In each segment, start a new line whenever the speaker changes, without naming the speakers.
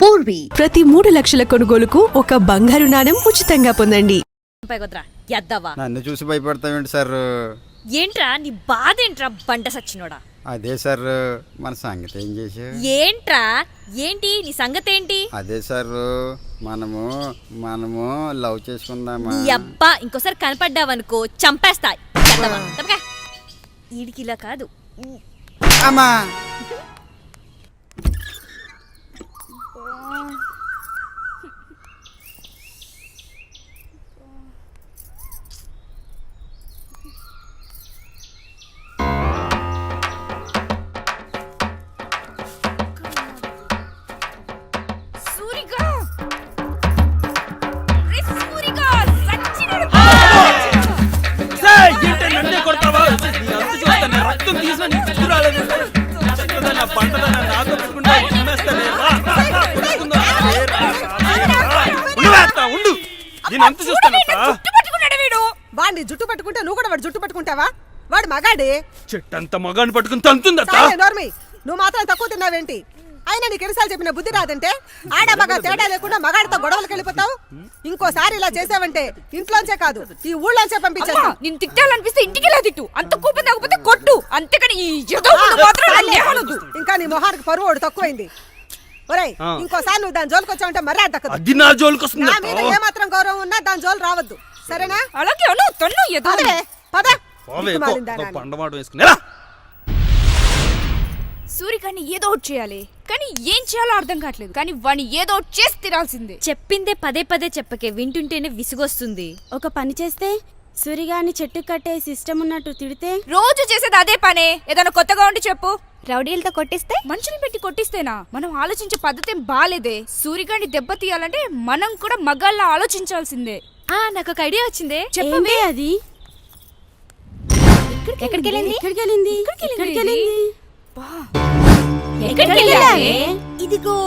పూర్వీ
ప్రతి మూడు లక్షల కొనుగోలుకు ఒక బంగారు నాణెం ఉచితంగా పొందండి.
పైకొద్రా ఎద్దవా?
నన్ను చూసి భయపడతావేంటి సార్?
ఏంట్రా నీ బాధ ఏంట్రా బంట సచ్చినోడా?
అదే సార్ మన సంగతి ఏం చేసావు
ఏంట్రా ఏంటి నీ సంగతి ఏంటి
అదే సార్ మనము మనము లవ్ చేసుకుందామా?
నీ అబ్బా ఇంకోసారి కనపడ్డావనుకో చంపేస్తా ఎద్దవా. తప్పకా. ఈడికి ఇలా కాదు.
అమ్మా!
దీని అంతు చూస్తాను అత్త.
జుట్టు పట్టుకున్నాడు వీడు?
వాడిని జుట్టు పట్టుకుంటే నువ్వు కూడా వాడు జుట్టు పట్టుకుంటావా? వాడు మగాడే.
చెట్టంత మగాన్ని పట్టుకుని తంతుంది
నోర్మి. నువ్వు మాత్రం తక్కువ తిన్నావేంటి? అయినా నీకు ఎన్నిసార్లు చెప్పిన బుద్ధి రాదంటే ఆడ మగ తేడా లేకుండా మగాడితో గొడవలకు వెళ్ళిపోతావు? ఇంకోసారి ఇలా చేసావంటే ఇంట్లోంచే కాదు ఈ ఊళ్ళోంచే పంపించేస్తావు.
నిన్ను తిట్టాలనిపిస్తే ఇంటికి ఇలా తిట్టు? అంత కోపం తగ్గకపోతే కొట్టు. అంతేకాని ఈ మాత్రం.
ఇంకా నీ మొహానికి పరువు తక్కువైంది. ఒరేయ్. ఇంకోసారి నువ్వు దాని జోలికి వచ్చావంటే మర్యాద దక్కదు.
అది నా జోలికి వస్తుంది.
నా. మీద ఏమాత్రం గౌరవం ఉన్నా దాని జోలు రావద్దు. సరేనా?
అలాగే అను తన్ను ఎదో
పదవే పద.
పండమాటం వేసుకుని రా.
సూరికాన్ని ఏదో ఒకటి చేయాలి. కానీ ఏం చేయాలో అర్థం కావట్లేదు. కానీ వాడిని ఏదో ఒకటి చేసి తినాల్సిందే
చెప్పిందే పదే పదే చెప్పకే వింటుంటేనే విసుగొస్తుంది.
ఒక పని చేస్తే సూరిగాని చెట్టు కట్టే సిస్టమ్ ఉన్నట్టు తిడితే?
రోజు చేసేది అదే పనే. ఏదైనా కొత్తగా ఉండి చెప్పు. రౌడీలతో కొట్టిస్తే? మనుషులు పెట్టి కొట్టిస్తేనా? మనం ఆలోచించే పద్ధతి బాలేదే. సూరిగాని దెబ్బ తీయాలంటే మనం కూడా మగాళ్ళ ఆలోచించాల్సిందే.
ఆ నాకు ఒక ఐడియా వచ్చిందే.
ఏంటి అది?
ఎక్కడికి వెళ్ళింది?
ఎక్కడికి వెళ్ళింది?
ఎక్కడికి
ఎక్కడికి
వెళ్ళింది?
వెళ్ళింది
ఎక్కడికి
వెళ్ళావే?
వెళ్ళావే? ఇదిగో.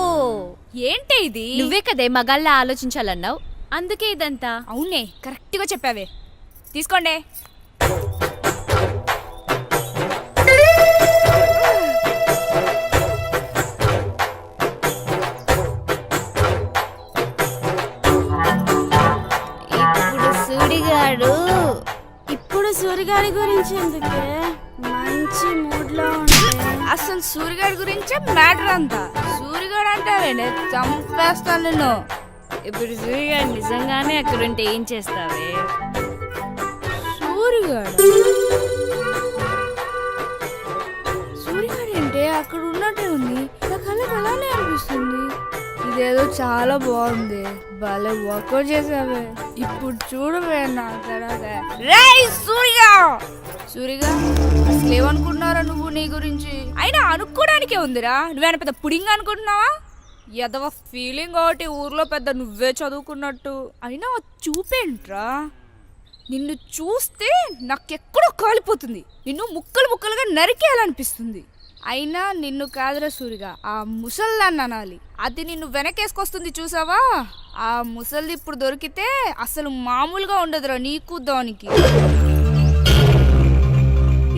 ఏంటే ఇది?
నువ్వే కదే మగాళ్ళ ఆలోచించాలన్నావు. అందుకే ఇదంతా.
అవునే కరెక్ట్గా చెప్పావే. తీసుకోండి.
సూరిగాడు ఇప్పుడు సూరిగాడి గురించి ఎందుకే? మంచి మూడ్లో ఉంటే.
అసలు సూరిగాడి గురించే మ్యాటర్ అంతా. సూరిగాడు అంటావేంటి? చంపేస్తాను నిన్ను.
ఇప్పుడు సూర్య నిజంగానే అక్కడుంటే ఏం చేస్తావే?
సూరిగాడు? సూరిగాడు ఏంటి అక్కడ ఉన్నట్టే ఉంది. నా కళ్ళకి అలానే అనిపిస్తుంది. ఇదేదో చాలా బాగుంది. భలే వర్కౌట్ చేసావే. ఇప్పుడు చూడవే నా తర్వాత రేయ్ సూరిగా సూరిగా అసలు ఏమనుకున్నారా నువ్వు నీ గురించి? అయినా అనుకోవడానికే ఉందిరా. నువ్వేనా పెద్ద పుడింగ్ అనుకుంటున్నావా? ఎదవ ఫీలింగ్ ఒకటి ఊర్లో పెద్ద నువ్వే చదువుకున్నట్టు. అయినా చూపేంట్రా? నిన్ను చూస్తే నాకెక్కడో కాలిపోతుంది. నిన్ను ముక్కలు ముక్కలుగా నరికేయాలనిపిస్తుంది. అయినా నిన్ను కాదురా సూరిగా ఆ ముసల్దాన్ని అనాలి. అది నిన్ను వెనకేసుకొస్తుంది చూసావా? ఆ ముసల్ది ఇప్పుడు దొరికితే అసలు మామూలుగా ఉండదురా నీకు దానికి.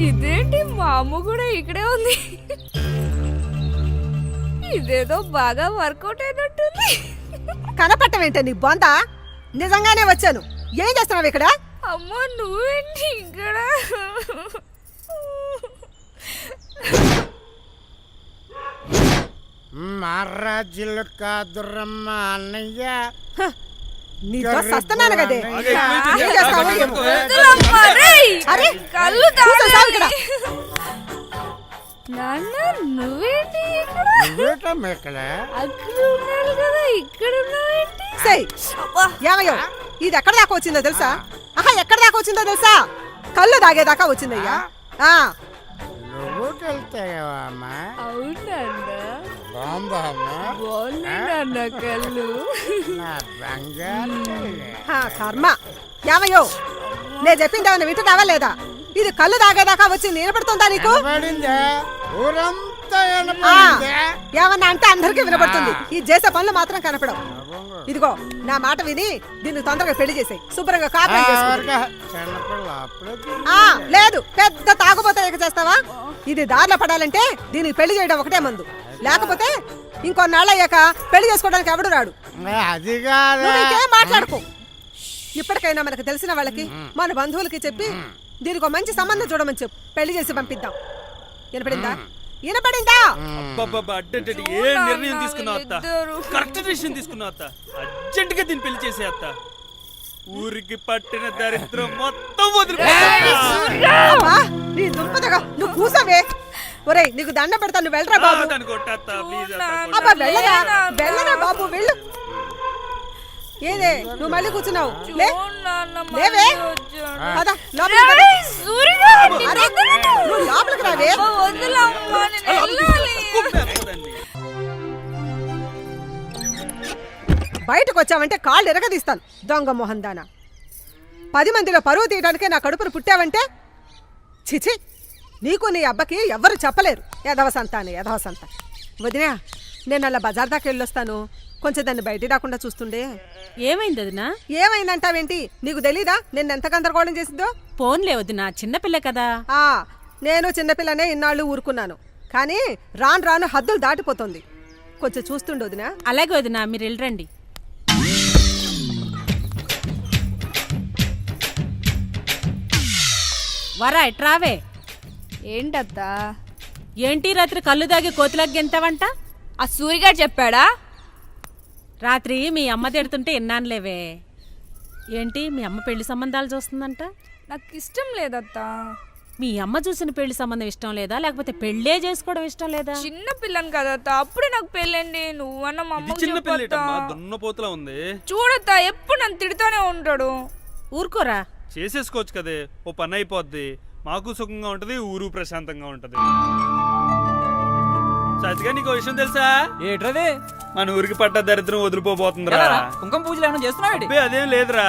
ఇదేంటి మా అమ్మ కూడా ఇక్కడే ఉంది? ఇదేదో బాగా వర్కౌట్ అయినట్టుంది.
కనపట్టమేంటే నీ బొంద? నిజంగానే వచ్చాను. ఏం చేస్తున్నావు ఇక్కడ?
అమ్మ నువ్వేంటి ఇక్కడ?
మహారాజులు కాదురమ్మ అన్నయ్య.
నీతో సస్తున్నాను కదే.
ఆగే, పోయి
ఏం చేస్తావో ఏమో.
వదలమ్మా, రేయ్!
అరే
కళ్ళు
కూర్చో, సావు ఇక్కడ.
నాన్న నువ్వేంటి ఇక్కడ?
నువ్వేటం ఇక్కడ?
అక్కడ ఉన్నాడు కదా ఇక్కడ ఉన్నావేంటి?
సేయ్
అబ్బా,
ఏమయ్యో ఇది ఎక్కడ దాకా వచ్చిందో తెలుసా? ఆహా ఎక్కడ దాకా వచ్చిందో తెలుసా? కళ్ళు దాగేదాకా వచ్చిందయ్యా. ఆ?
నువ్వు వెళ్తావమ్మా
అవునండ కళ్ళు.
ఆ, కర్మ. ఏమయ్యో నేను చెప్పింది ఏమైనా వింటున్నావా లేదా? ఇది కళ్ళు దాగేదాకా వచ్చింది వినపడుతుందా నీకు? ఏమన్నా అంటే అందరికీ వినపడుతుంది. ఈ చేసే పనులు మాత్రం కనపడవు. ఇదిగో నా మాట విని దీన్ని తొందరగా పెళ్ళి చేసాయి. శుభ్రంగా ఆ లేదు పెద్ద తాగుబోతే చేస్తావా? ఇది దారిలో పడాలంటే దీనికి పెళ్ళి చేయడం ఒకటే మందు. లేకపోతే ఇంకో నాళ్ళు అయ్యాక పెళ్ళి చేసుకోవడానికి ఎవడు రాడు?
అది కాదు.
నువ్వు ఇంకేం మాట్లాడుకో. ఇప్పటికైనా మనకు తెలిసిన వాళ్ళకి మన బంధువులకి చెప్పి దీనికి ఒక మంచి సంబంధం చూడమని చెప్పు. పెళ్ళి చేసి పంపిద్దాం. వినపడిందా? వినపడిందా?
అబ్బబ్బబ్బా, అడ్డడ్డడ్డ, ఏ నిర్ణయం తీసుకున్నావు అత్త? కరెక్ట్ డిసిషన్ తీసుకున్నావు అత్త. అర్జెంట్గా దీన్ని పెళ్ళి చేసే అత్త. ఊరికి పట్టిన దరిద్రం మొత్తం వదిలిపోతా
అమ్మా, నీ దుంపదగా. నువ్వు కూసవే. ఒరేయ్ నీకు దండ పెడతా నువ్వు వెళ్ళరా బాబు? అబ్బా వెళ్ళరా? వెళ్ళరా బాబు వెళ్ళు. ఏదే నువ్వు మళ్ళీ కూర్చున్నావు? లేవే లోపలికి నువ్వు లోపలికి రావే. బయటకు వచ్చావంటే కాళ్ళు ఎరగదీస్తాను దొంగ మొహన్ దానా పది మందిలో పరువు తీయడానికే నా కడుపును పుట్టావంటే చిచి నీకు నీ అబ్బకి ఎవ్వరు చెప్పలేరు. యధవ సంత అని యధవ సంత వదినా నేను అలా బజార్ దాకా వెళ్ళొస్తాను. కొంచెం దాన్ని బయటికి రాకుండా చూస్తుండే.
ఏమైంది వదినా?
ఏమైందంటావేంటి? నీకు తెలీదా? నేను ఎంత గందరగోళం చేసిందో?
ఫోన్లే వదినా చిన్నపిల్ల కదా.
ఆ నేను చిన్నపిల్లనే ఇన్నాళ్ళు ఊరుకున్నాను. కానీ రాను రాను హద్దులు దాటిపోతుంది. కొంచెం చూస్తుండు వదినా.
అలాగే వదినా మీరు వెళ్ళరండి. వరా ఎట్రావే
ఏంటత్తా?
ఏంటి రాత్రి కళ్ళు దాగి కోతిలాగా గెంతావంట?
ఆ సూరిగారు చెప్పాడా?
రాత్రి మీ అమ్మ తిడుతుంటే విన్నానులేవే ఏంటి మీ అమ్మ పెళ్ళి సంబంధాలు చూస్తుందంట?
నాకు ఇష్టం లేదత్తా.
మీ అమ్మ చూసిన పెళ్ళి సంబంధం ఇష్టం లేదా? లేకపోతే పెళ్ళే చేసుకోవడం ఇష్టం లేదా?
చిన్న పిల్లని కదత్తా. అప్పుడే నాకు పెళ్ళండి. నువ్వన్న మా
ఇది
అమ్మకి
చిన్న దున్నపోతులా ఉంది.
చూడత్తా. ఎప్పుడు నన్ను తిడుతూనే ఉంటాడు.
ఊరుకోరా.
చేసేసుకోవచ్చు కదే. ఓ పని అయిపోద్ది. మాకు సుఖంగా ఉంటది ఊరు ప్రశాంతంగా ఉంటది. సత్తిగా నీకు విషయం తెలుసా?
ఏట్రది?
మన ఊరికి పట్ట దరిద్రం వదిలిపోబోతుందిరా?
కుంకుమ పూజలు ఏమైనా చేస్తున్నావు
అదేం లేదురా.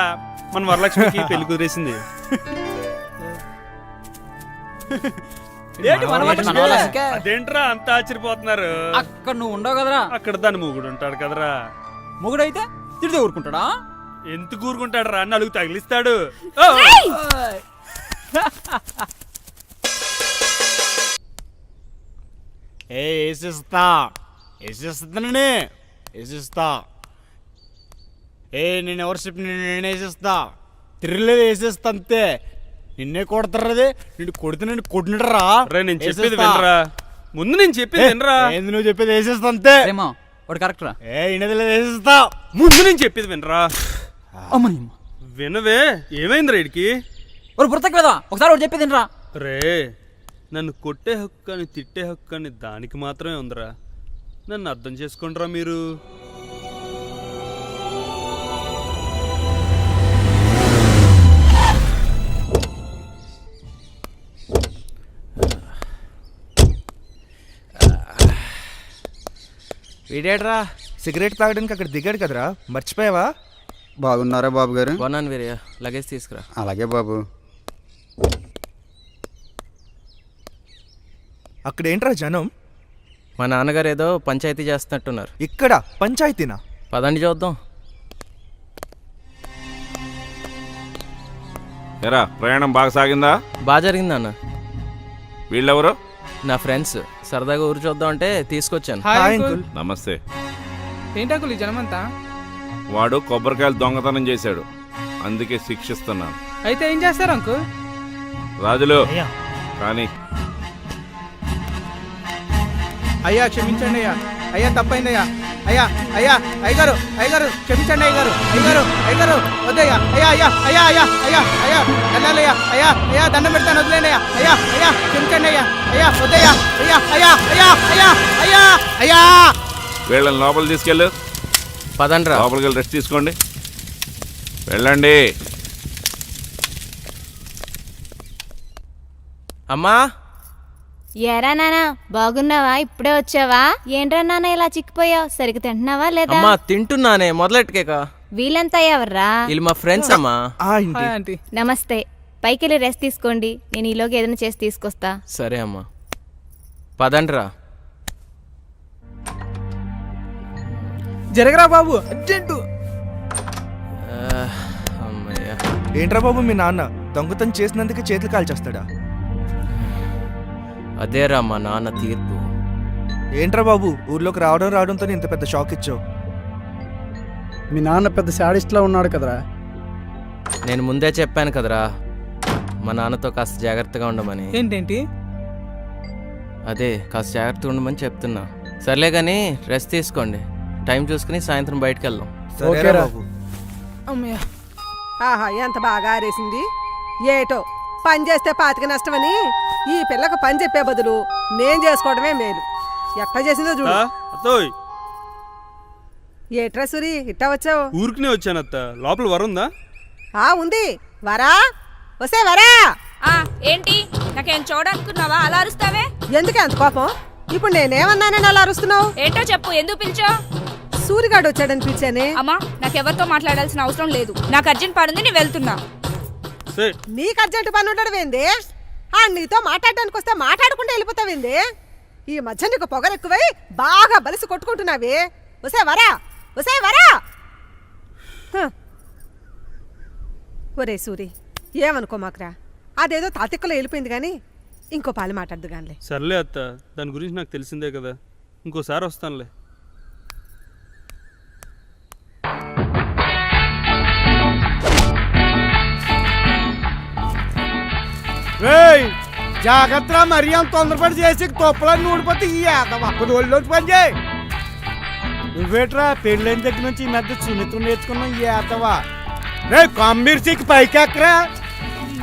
మన వరలక్ష్మికి పెళ్ళి కుదిరేసింది? అదేంట్రా? అంత ఆశ్చర్యపోతున్నారు.
అక్కడ నువ్వు ఉండవు కదరా.
అక్కడ దాని మూగుడు ఉంటాడు కదరా.
మొగుడైతే తిడితే ఊరుకుంటాడా?
ఎంత కూరుకుంటాడు రా నలుగు తగిలిస్తాడు!
ఏ వేసిస్తా వేసిస్తానని వేసిస్తా ఏ నేను ఎవరు చెప్పి నేను వేసిస్తా తిరగలేదు వేసేస్తా అంతే. నిన్నే కొడతారది. నిన్ను కొడితే నేను కొట్టినరా
రే నేను చెప్పేది వినరా. ముందు నేను చెప్పేది వినరా.
ఏంది నువ్వు చెప్పేది వేసేస్తా అంతే.
ఏమో వాడు కరెక్ట్ రా.
ఏ ఇనది లేదు వేసేస్తా
ముందు నేను చెప్పేది వినరా.
అమ్మని
వినవే ఏమైందిరా ఇడికి?
ఒక పుస్తక కదా ఒకసారి వాడు చెప్పేది రా
రే నన్ను కొట్టే హక్కు అని తిట్టే హక్కు అని దానికి మాత్రమే ఉందిరా. నన్ను అర్థం చేసుకుంటారా మీరు.
వీడేట్రా? సిగరెట్ తాగడానికి అక్కడ దిగాడు కదరా? మర్చిపోయావా?
బాగున్నారా బాబు గారు
బాగున్నాను వీరయ్య. లగేజ్ తీసుకురా.
అలాగే బాబు.
అక్కడ ఏంట్రా జనం?
మా నాన్నగారు ఏదో పంచాయతీ చేస్తున్నట్టున్నారు.
ఇక్కడ పంచాయతీనా?
పదండి చూద్దాం.
ఎరా ప్రయాణం బాగా సాగిందా?
బాగా జరిగింది అన్న
వీళ్ళెవరు?
నా ఫ్రెండ్స్. సరదాగా ఊరు చూద్దాం అంటే తీసుకొచ్చాను.
Hi uncle.
నమస్తే.
ఏంటకులు ఈ జనమంతా?
వాడు కొబ్బరికాయలు దొంగతనం చేశాడు. అందుకే శిక్షిస్తున్నాను.
అయితే ఏం చేస్తారు అంకుల్?
రాజులు. కానీ
అయ్యా క్షమించండి అయ్యా అయ్యా తప్పైందయ్యా అయ్యా అయ్యా అయ్యగారు అయ్యగారు క్షమించండి అయ్యగారు అయ్యగారు అయ్యగారు వద్దయ్యా అయ్యా అయ్యా అయ్యా అయ్యా అయ్యా అయ్యా వెళ్ళాలయ్యా అయ్యా అయ్యా దండం పెడతాను వదిలేండి అయ్యా అయ్యా అయ్యా క్షమించండి అయ్యా అయ్యా వద్దయ్యా అయ్యా అయ్యా అయ్యా అయ్యా అయ్యా అయ్యా
వీళ్ళని లోపల తీసుకెళ్ళు
పదండి రా
లోపలికి వెళ్ళి రెస్ట్ తీసుకోండి వెళ్ళండి
అమ్మా
ఏరా నానా బాగున్నావా? ఇప్పుడే వచ్చావా? ఏంట్రా నాన్న ఇలా చిక్కిపోయావు? సరిగ్గా తింటున్నావా లేదా?
అమ్మా తింటున్నానే మొదలెట్టుకేక.
వీళ్ళంతా ఎవర్రా?
వీళ్ళు మా ఫ్రెండ్స్ అమ్మా.
ఆ ఇంటి
నమస్తే. పైకి వెళ్ళి రెస్ట్ తీసుకోండి. నేను ఈలోకి ఏదైనా చేసి తీసుకొస్తా.
సరే అమ్మా. పదండి రా
జరగరా బాబు అర్జెంటు.
ఏంట్రా బాబు మీ నాన్న? దొంగతనం చేసినందుకు చేతులు కాల్చేస్తాడా?
అదేరా మా నాన్న తీర్పు.
ఏంట్రా బాబు? ఊర్లోకి రావడం రావడంతో ఇంత పెద్ద షాక్ ఇచ్చావు.
మీ నాన్న పెద్ద శాడిస్ట్లా ఉన్నాడు కదరా.
నేను ముందే చెప్పాను కదరా మా నాన్నతో కాస్త జాగ్రత్తగా ఉండమని.
ఏంటేంటి?
అదే కాస్త జాగ్రత్తగా ఉండమని చెప్తున్నా. సర్లే కానీ రెస్ట్ తీసుకోండి. టైం చూసుకుని సాయంత్రం బయటకు వెళ్దాం.
అమ్మయ్య.
ఆహా ఎంత బాగా ఆరేసింది. ఏటో పని చేస్తే పాతిక నష్టమని ఈ పిల్లకు పని చెప్పే బదులు నేను చేసుకోవడమే మేలు. ఎట్లా చేసిందో చూడు.
అత్తోయ్.
ఏట్రా సురి ఇట్టా వచ్చావు?
ఊరికినే వచ్చాను అత్త లోపల వరుందా
ఆ ఉంది. వరా. వసే వరా.
ఆ ఏంటి? నాకేం చూడనుకున్నావా? అలా అరుస్తావే?
ఎందుకే అంత కోపం? ఇప్పుడు నేనేమన్నానని అలా అరుస్తున్నావు?
ఏంటో చెప్పు ఎందుకు పిలిచావు
సూరిగాడు వచ్చాడని పిలిచానే.
అమ్మా నాకెవరితో మాట్లాడాల్సిన అవసరం లేదు. నాకు అర్జెంట్ పని ఉంది నేను వెళ్తున్నా.
నీకు అర్జెంట్ పని ఉండడమేంది ఆ నీతో మాట్లాడడానికి వస్తే మాట్లాడకుండా వెళ్ళిపోతావింది ఈ మధ్య నీకు పొగరెక్కువై బాగా బలిసి కొట్టుకుంటున్నావి. ఒసే వరా ఒసే వరా. హ. ఒరే సూరి ఏమనుకో మాకురా అదేదో తాతిక్కలో వెళ్ళిపోయింది కానీ ఇంకో పాలు మాట్లాడదు కానీ
సర్లే అత్త దాని గురించి నాకు తెలిసిందే కదా. ఇంకోసారి వస్తానులే.
జాగ్రత్త మరి అంత తొందరపడి చేసి తొప్పలని ఊడిపోతే ఈ అక్కడ ఒళ్ళొచ్చి పని చేయి. నువ్వేట్రా పెళ్ళైన దగ్గర నుంచి ఈ మధ్య సున్నితం నేర్చుకున్నావు ఈ ఏదవా రే కమ్మిర్చికి పైకి ఎక్కరా?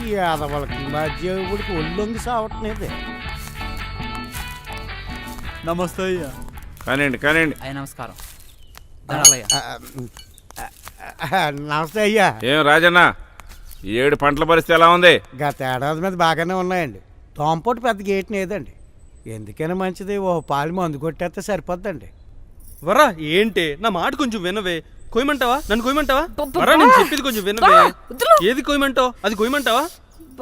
ఈ ఏదవాళ్ళకి మధ్య ఊడికి ఒళ్ళొంగి సావట్లేదు.
నమస్తే అయ్యా.
కానివ్వండి కానివ్వండి.
అయ్యా నమస్కారం.
నమస్తే అయ్యా.
ఏం రాజన్న? ఏడు పంటల పరిస్థితి ఎలా ఉంది?
గత ఏడాది మీద బాగానే ఉన్నాయండి. తోంపోటు పెద్ద గేట్ లేదండి. ఎందుకైనా మంచిది ఓ పాలు మందు కొట్టేస్తే సరిపోద్దండి.
వరా ఏంటి? నా మాట కొంచెం వినవే. కొయ్యమంటావా? నన్ను కొయ్యమంటావా? వరా నేను చెప్పేది కొంచెం వినవే. ఏది కొయ్యమంటావు? అది కొయ్యమంటావా?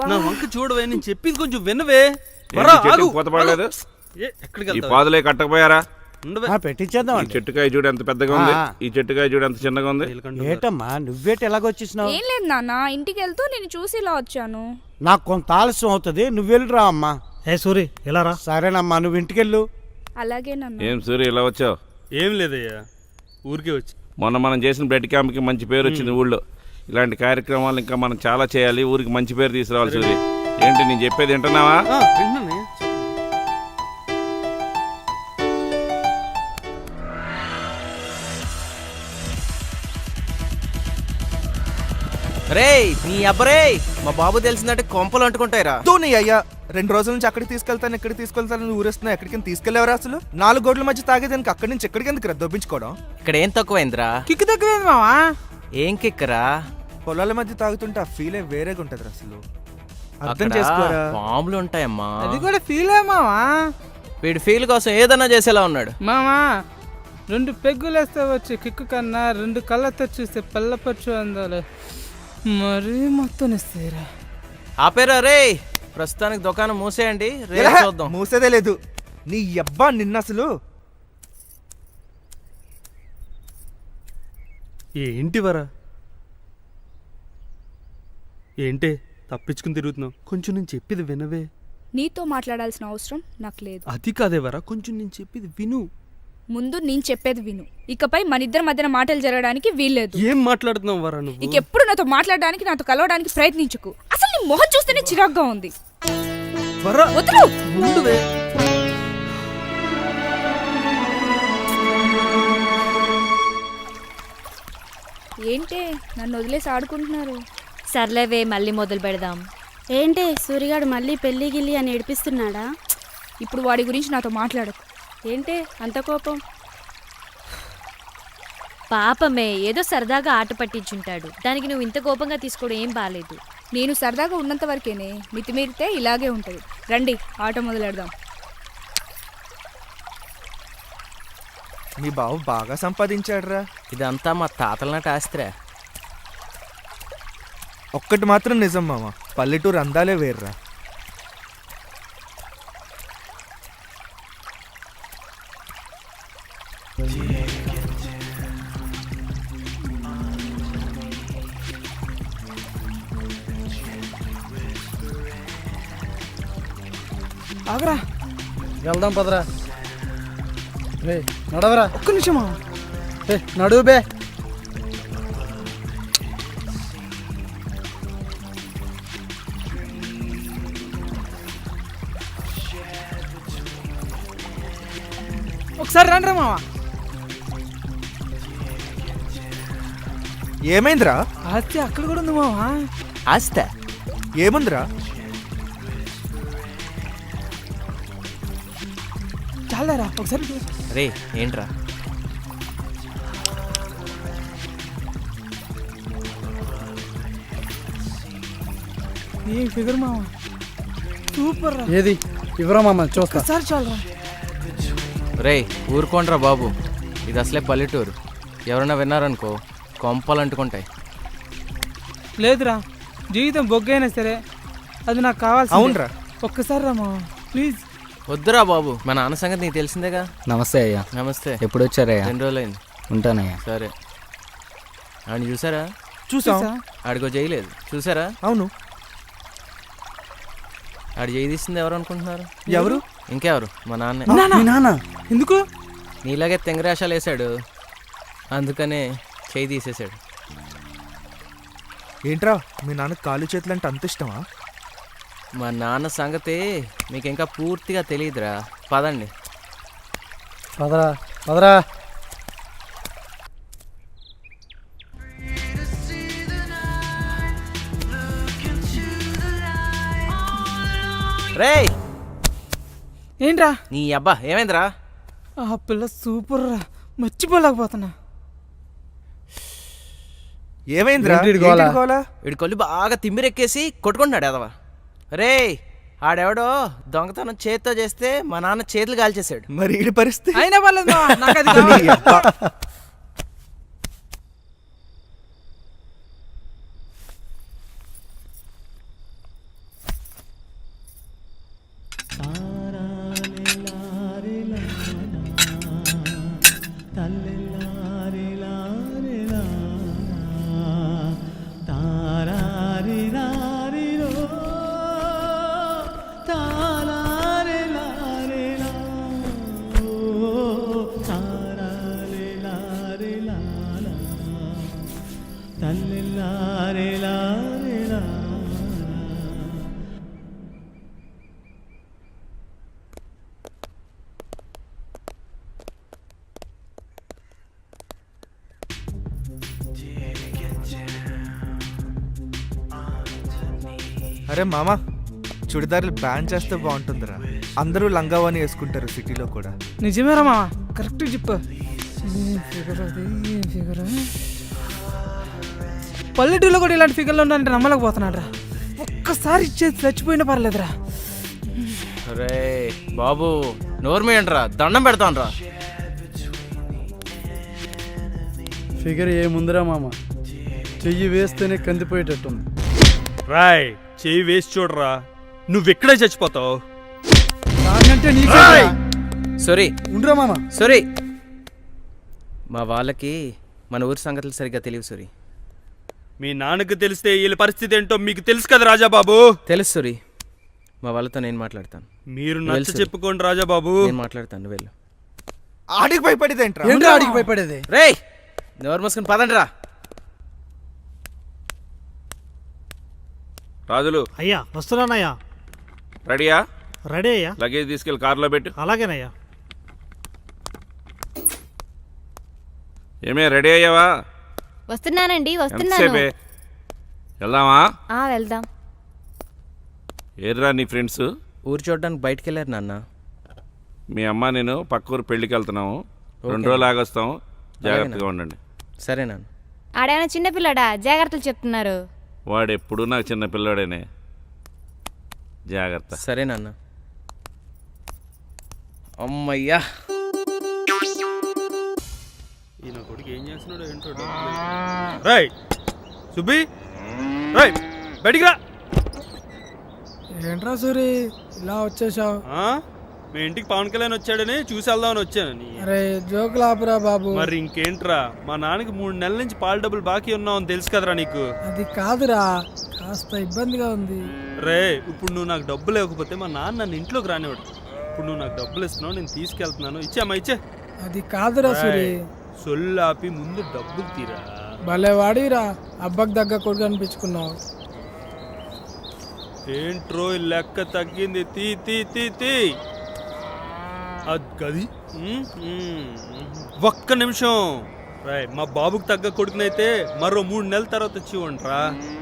నా వంక చూడవే నేను చెప్పేది కొంచెం వినవే. వరా ఆగు, ఎక్కడికి
పాదులే కట్టకపోయారా?
పెట్టించేద్దామండి.
చెట్టుకాయ చూడు ఎంత పెద్దగా ఉంది. ఈ చెట్టుకాయ చూడు ఎంత చిన్నగా ఉంది.
ఏటమ్మా నువ్వేటి ఎలాగొచ్చేసినావు
ఏం లేదు నాన్న ఇంటికి వెళ్తూ నేను చూసి ఇలా వచ్చాను.
నాకు కొంత ఆలస్యం అవుతుంది నువ్వు వెళ్ళిరా అమ్మా.
ఏ సూరి ఎలా రా.
సరేనమ్మా నువ్వు ఇంటికెళ్ళు.
అలాగే నాన్న.
ఏం సూర్య ఇలా వచ్చావు?
ఏం లేదయ్యా ఊరికే వచ్చి.
మొన్న మనం చేసిన బ్లడ్ క్యాంప్కి మంచి పేరు వచ్చింది ఊళ్ళో. ఇలాంటి కార్యక్రమాలు ఇంకా మనం చాలా చేయాలి ఊరికి మంచి పేరు తీసుకురావాలి సూర్య ఏంటి నేను చెప్పేది వింటున్నావా?
రేయ్ నీ అబ్బరే మా బాబు తెలిసిందంటే కొంపలు అంటుకుంటాయిరా.
నీ అయ్యా రెండు రోజుల నుంచి అక్కడికి తీసుకెళ్తాను ఇక్కడికి తీసుకెళ్తాను ఊరేస్తున్నా ఎక్కడికి తీసుకెళ్ళేవరా అసలు? నాలుగు గోడ్ల మధ్య తాగేదానికి అక్కడి నుంచి ఎక్కడికి ఎందుకు దొబ్బించుకోవడం?
ఇక్కడ ఏం తక్కువైందిరా?
కిక్కు తక్కువేంది మావా?
ఏం కిక్కరా?
పొలాల మధ్య తాగుతుంటే ఆ ఫీలే వేరేగా ఉంటది అసలు. అర్థం చేసుకోరా?
పాములు ఉంటాయమ్మా.
అది కూడా ఫీల్ మావా?
వీడి ఫీల్ కోసం ఏదన్నా చేసేలా ఉన్నాడు.
మామా రెండు పెగ్గులు వేస్తే వచ్చే కిక్కు కన్నా రెండు కళ్ళతో చూస్తే పల్లపచ్చు అందాలు. మరీ మొత్తం ఇస్తాయిరా
ఆపేరా రే. ప్రస్తుతానికి దుకాణం మూసేయండి. రేపు? చూద్దాం.
మూసేదే లేదు. నీ అబ్బా నిన్న అసలు.
ఏంటి వరా? ఏంటే తప్పించుకుని తిరుగుతున్నావు? కొంచెం నేను చెప్పేది వినవే.
నీతో మాట్లాడాల్సిన అవసరం నాకు లేదు.
అది కాదే వరా? కొంచెం నేను చెప్పేది విను.
ముందు నేను చెప్పేది విను. ఇకపై మన ఇద్దరి మధ్యన మాటలు జరగడానికి వీల్లేదు.
ఏం మాట్లాడుతున్నావు వరా నువ్వు?
ఇక ఎప్పుడు నాతో మాట్లాడడానికి నాతో కలవడానికి ప్రయత్నించకు. అసలు నీ మొహం చూస్తేనే చిరాగ్గా ఉంది.
వరా.
వదులు.
ఉండువే
ఏంటే నన్ను వదిలేసి ఆడుకుంటున్నారు?
సర్లేవే మళ్ళీ మొదలు పెడదాం.
ఏంటి సూర్యగాడు మళ్ళీ పెళ్ళి గిల్లి అని ఏడిపిస్తున్నాడా?
ఇప్పుడు వాడి గురించి నాతో మాట్లాడకు.
ఏంటి అంత కోపం?
పాపమే ఏదో సరదాగా ఆట పట్టించుంటాడు. దానికి నువ్వు ఇంత కోపంగా తీసుకోవడం ఏం బాలేదు.
నేను సరదాగా ఉన్నంత వరకేనే మితిమీరితే ఇలాగే ఉంటుంది. రండి ఆట మొదలెడదాం.
మీ బావ బాగా సంపాదించాడురా.
ఇదంతా మా తాతల నాటి ఆస్తిరా.
ఒక్కటి మాత్రం నిజం మామ పల్లెటూరు అందాలే వేర్రా.
వెళ్దాం పదరా.
నడవరా.
ఒక్క నిమిషం మామ
నడువు బే.
ఒకసారి రండి మామ
ఏమైందిరా?
ఆస్తి అక్కడ కూడా ఉంది మామ
ఆస్త? ఏముందిరా?
చాలారా ఒకసారి. చూ.
రే ఏంట్రా?
ఏం ఫిగర్ మామ? సూపర్ రా.
ఏది? ఇవ్వరా మామ చూస్తా.
ఒకసారి చాలరా.
రే ఊరుకోండ్రా బాబు. ఇది అసలే పల్లెటూరు. ఎవరైనా విన్నారనుకో కొంపలు అంటుకుంటాయి.
లేదురా. జీవితం బొగ్గైనా సరే అది నాకు కావాల్సి
అవునురా.
ఒక్కసారి రా మామ ప్లీజ్.
వద్దురా బాబు. మా నాన్న సంగతి నీకు తెలిసిందేగా?
నమస్తే అయ్యా.
నమస్తే.
ఎప్పుడు వచ్చారయ్యా
రెండు రోజులైంది.
ఉంటానయ్యా.
సరే. ఆడిని చూసారా?
చూసా.
ఆడికో చేయలేదు చూసారా?
అవును.
ఆడి చేయి తీసింది ఎవరు అనుకుంటున్నారు?
ఎవరు?
ఇంకెవరు? మా నాన్నే.
మీ నాన్న.
ఎందుకు?
నీలాగే తెంగరాశాలు వేసాడు అందుకనే చేయి తీసేశాడు.
ఏంట్రా మీ నాన్న కాలు చేతులు అంటే అంత ఇష్టమా?
మా నాన్న సంగతి మీకు ఇంకా పూర్తిగా తెలియదురా పదండి.
పదరా పదరా
రేయ్!
ఏంట్రా?
నీ అబ్బా ఏమైందిరా?
ఆ పిల్ల సూపర్ రా మర్చిపోలేకపోతున్నా.
ఏమైందిరా?
వీడి కొల్లి బాగా తిమ్మిరెక్కేసి కొట్టుకుంటున్నాడు ఎదవా రే ఆడెవడో దొంగతనం చేత్తో చేస్తే మా నాన్న చేతులు కాల్చేశాడు.
మరి పరిస్థితి?
అయినా పర్లేదు మామ, నాకు అది కావాలి.
అరే మామ చుడిదార్లు బ్యాన్ చేస్తే బాగుంటుందిరా. అందరూ లంగావాని వేసుకుంటారు సిటీలో కూడా.
నిజమేరా మామ కరెక్ట్ చెప్పు. పల్లెటూరులో కూడా ఇలాంటి ఫిగర్లు ఉన్నాయంటే నమ్మలేకపోతున్నాడు రా ఒక్కసారి ఇచ్చేది చచ్చిపోయినా పర్లేదురా.
రే బాబు నోర్మేయండిరా దండం పెడతానురా.
ఫిగర్ ఏముందిరా మామ? చెయ్యి వేస్తేనే కందిపోయేటట్టుంది.
రాయ్ చేయి వేసి చూడరా. నువ్వెక్కడే చచ్చిపోతావు?
నాకంటే
సారీ.
ఉండరా మామ.
సారీ. మా వాళ్ళకి మన ఊరి సంగతులు సరిగ్గా తెలియవు సూరి.
మీ నాన్నకు తెలిస్తే వీళ్ళ పరిస్థితి ఏంటో మీకు తెలుసు కదా రాజాబాబు?
తెలుసు సూరి. మా వాళ్ళతో నేను మాట్లాడతాను.
మీరు. నచ్చ చెప్పుకోండి రాజాబాబు.
నేను మాట్లాడతాను వెళ్ళు.
ఆడికి భయపడేది ఏంట్రా
ఏంట్రా?
ఆడికి భయపడేది?
రేయ్! నోరు మూసుకుని పదండి రా
రాజులు.
అయ్యా వస్తున్నానయ్యా.
రెడీయా?
రెడీ అయ్యా.
లగేజ్ తీసుకెళ్ళి కార్లో పెట్టు.
అలాగేనయ్యా.
ఏమే రెడీ అయ్యావా?
వస్తున్నానండి వస్తున్నాను.
ఎంతసేపే? వెళ్దామా?
ఆ వెళ్దాం.
ఏర్రా నీ ఫ్రెండ్స్?
ఊరు చూడడానికి బయటికి వెళ్ళారు నాన్న.
మీ అమ్మ నేను పక్క ఊరు పెళ్ళికి వెళ్తున్నాము. రెండు. రోజులు ఆగొస్తాం జాగ్రత్తగా. ఉండండి.
సరే నాన్న.
ఆడేమైనా చిన్నపిల్లడా జాగ్రత్తలు చెప్తున్నారు.
వాడు ఎప్పుడు నాకు చిన్న పిల్లాడేనే. జాగ్రత్త.
సరే నాన్న. అమ్మయ్యా.
ఈయన కొడుకు ఏం చేస్తున్నాడు ఏంటో రాయ్ సుబ్బి రాయ్ బయటికి రా.
ఏంట్రా సూరి ఇలా వచ్చేసావు?
ఆ? మీ ఇంటికి పవన్ కళ్యాణ్ వచ్చాడని చూసి వెళ్దామని వచ్చాను.
అరే జోకులు ఆపురా బాబు.
మరి ఇంకేంట్రా? మా నాన్నకి మూడు నెలల నుంచి పాల డబ్బులు బాకీ ఉన్నావని తెలుసు కదరా నీకు.
అది కాదురా కాస్త ఇబ్బందిగా ఉంది.
రే ఇప్పుడు నువ్వు నాకు డబ్బులు లేకపోతే మా నాన్న నన్ను ఇంట్లోకి రానివాడు ఇప్పుడు నువ్వు నాకు డబ్బులు ఇస్తున్నావు నేను తీసుకెళ్తున్నాను. ఇచ్చామ్మా ఇచ్చే.
అది కాదురా సూరి.
సొల్లాపి ముందు డబ్బులు తీరా.
భలే వాడిరా అబ్బకు దగ్గర కొడుకు అనిపించుకున్నావు.
ఏంట్రో లెక్క తగ్గింది? తీ తీ తీ తీ. అది. ఒక్క నిమిషం. రాయ్ మా బాబుకు తగ్గ కొడుకునైతే మరో మూడు నెలల తర్వాత వచ్చి ఉండరా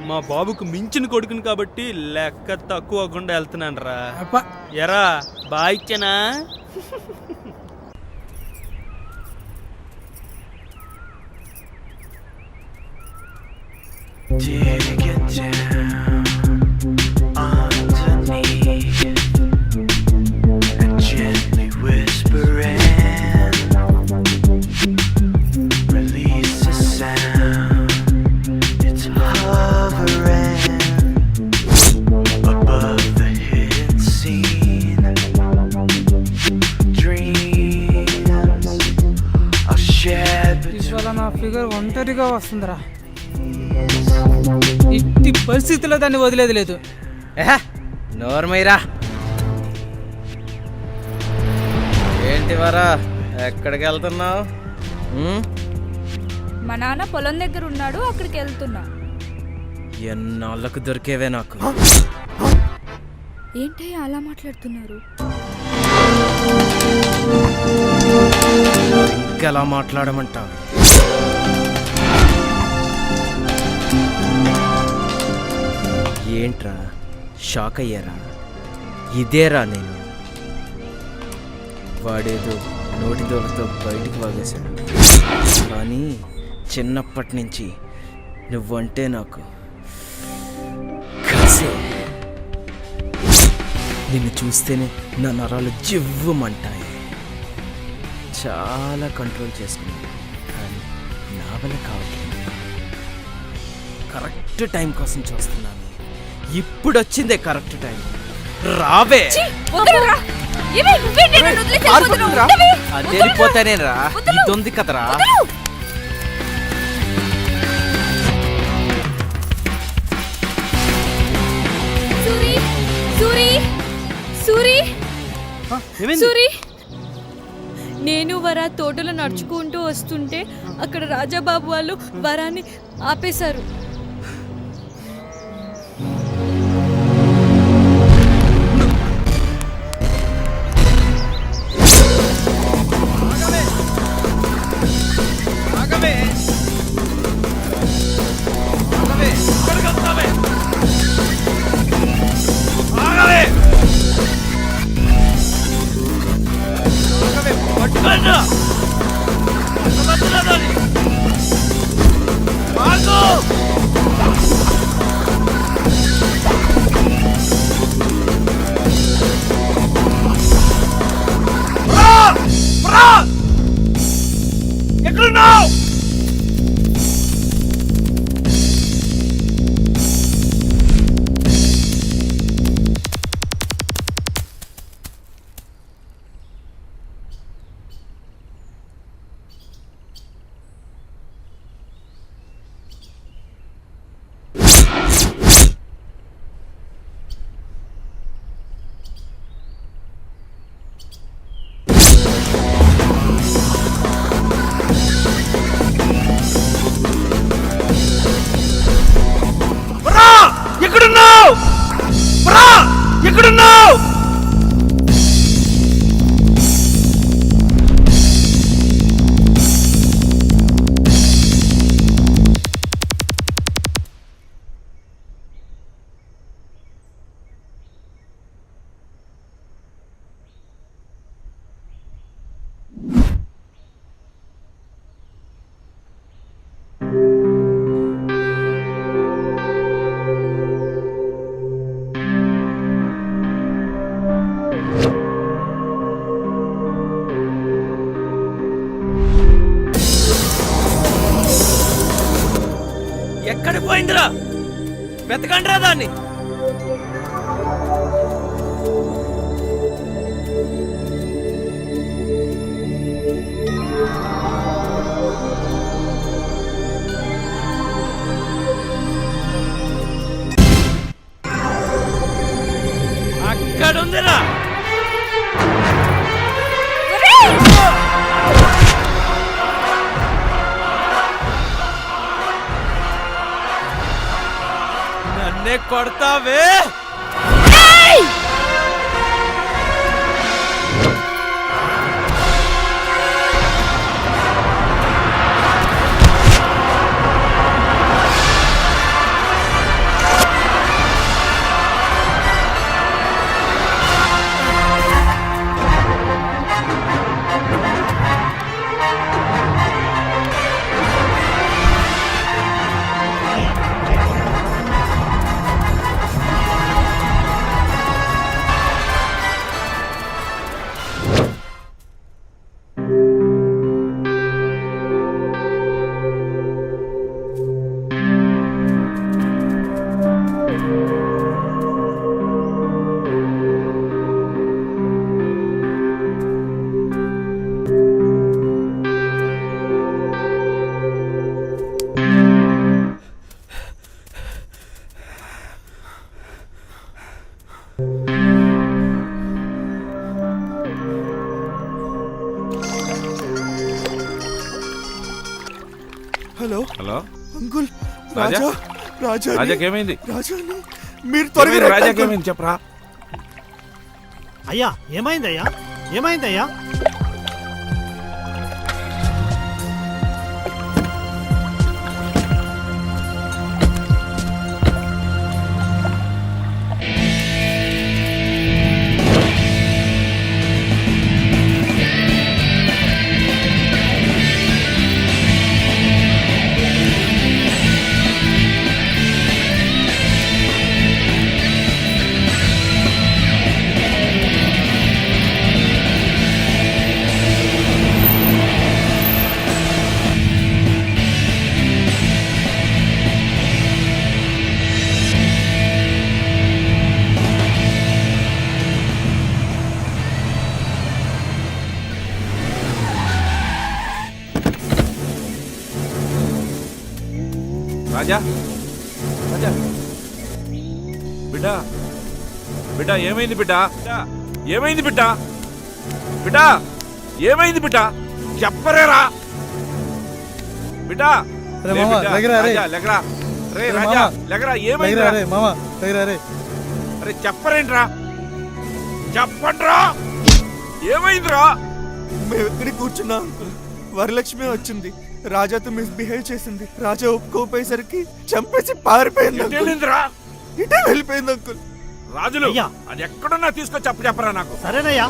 మా బాబుకు మించిన కొడుకుని కాబట్టి లెక్క తక్కువ అవ్వకుండా వెళ్తున్నాను రా
అప్ప
ఎరా బాయిచ్చనా
ఒంటరిగా వస్తుందిరా. ఇట్టి పరిస్థితిలో దాన్ని వదిలేదు లేదు.
నోర్మైరా ఏంటి వరా ఎక్కడికి వెళ్తున్నావు?
మా నాన్న పొలం దగ్గర ఉన్నాడు అక్కడికి వెళ్తున్నా.
ఎన్నాళ్ళకు దొరికేవే నాకు?
ఏంటయ్యా అలా మాట్లాడుతున్నారు?
ఇంకెలా మాట్లాడమంటావు? ఏంట్రా? షాక్ అయ్యారా? ఇదేరా నేను. వాడేదో నోటి దోలతో బయటికి వాగేశాడు. కానీ చిన్నప్పటి నుంచి నువ్వంటే నాకు కసే నిన్ను చూస్తేనే నా నరాలు జివ్వమంటాయి. చాలా కంట్రోల్ చేసుకున్నాను కానీ నా వల్ల కావట్లేదు. కరెక్ట్ టైం కోసం చూస్తున్నాను. ఇప్పుడు వచ్చిందే కరెక్ట్ టైం. రావే. అది వెళ్ళిపోతానే రా ఇది ఉంది కదరా.
సూరి సూరి సూరి. సూరి. నేను వరా తోటలో నడుచుకుంటూ వస్తుంటే అక్కడ రాజాబాబు వాళ్ళు వరాన్ని ఆపేశారు.
간다!
도망치라다니!
망고!
నన్నే
రాజా రాజాకి ఏమైంది
రాజాని మీరు త్వరగా
ఏమైంది?
రండి,
రాజాకి
అంకుల్.
ఏమైంది చెప్పరా
అయ్యా ఏమైందయ్యా ఏమైందయ్యా
బిడ్డ ఏమైంది బిడ్డ? ఏమైంది బిడ్డ? బిడ్డ ఏమైంది బిడ్డ? చెప్పరేరా. బిడ్డ అరే చెప్పరేంట్రా. చెప్పండ్రా. ఏమైందిరా?
మేము ఎక్కడికి కూర్చున్నాం. వరలక్ష్మి వచ్చింది. రాజాతో మిస్బిహేవ్ చేసింది. రాజా ఒప్పుకోపోయేసరికి చంపేసి పారిపోయింది ఇటే వెళ్ళిపోయింది అంకుల్.
రాజులు. అది ఎక్కడున్నా తీసుకొచ్చి అప్పు చెప్పరా నాకు
సరేనయ్యా